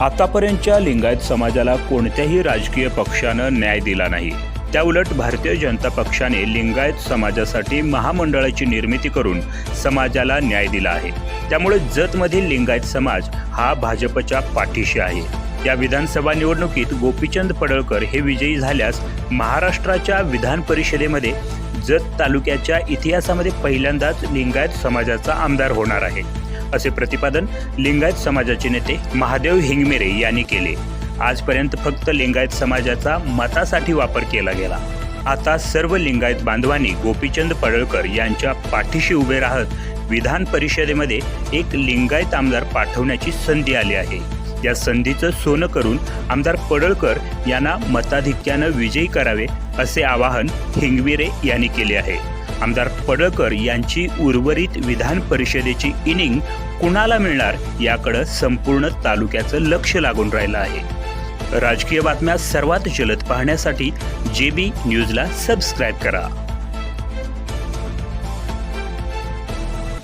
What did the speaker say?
आतापर्यंतच्या लिंगायत समाजाला कोणत्याही राजकीय पक्षानं न्याय दिला नाही. त्याउलट भारतीय जनता पक्षाने लिंगायत समाजासाठी महामंडळाची निर्मिती करून समाजाला न्याय दिला आहे. त्यामुळे जतमधील लिंगायत समाज हा भाजपच्या पाठीशी आहे. या विधानसभा निवडणुकीत गोपीचंद पडळकर हे विजयी झाल्यास महाराष्ट्राच्या विधान परिषदेमध्ये जत तालुक्याच्या इतिहासामध्ये पहिल्यांदाच लिंगायत समाजाचा आमदार होणार आहे. असे प्रतिपादन लिंगायत समाजाचे नेते महादेव हिंगमेरे यांनी केले. आजपर्यंत फक्त लिंगायत समाजाचा मतासाठी वापर केला गेला. आता सर्व लिंगायत बांधवांनी गोपीचंद पडळकर यांच्या पाठीशी उभे राहत विधान परिषदेमध्ये एक लिंगायत आमदार पाठवण्याची संधी आली आहे. या संधीचं सोनं करून आमदार पडळकर यांना मताधिक्यानं विजयी करावे असे आवाहन हिंगविरे यांनी केले आहे. आमदार पडळकर यांची उर्वरित विधान परिषदेची इनिंग कुणाला मिळणार याकडं संपूर्ण तालुक्याचं लक्ष लागून राहिलं आहे. राजकीय बातम्या सर्वात जलद पाहण्यासाठी जे बी न्यूजला सबस्क्राईब करा.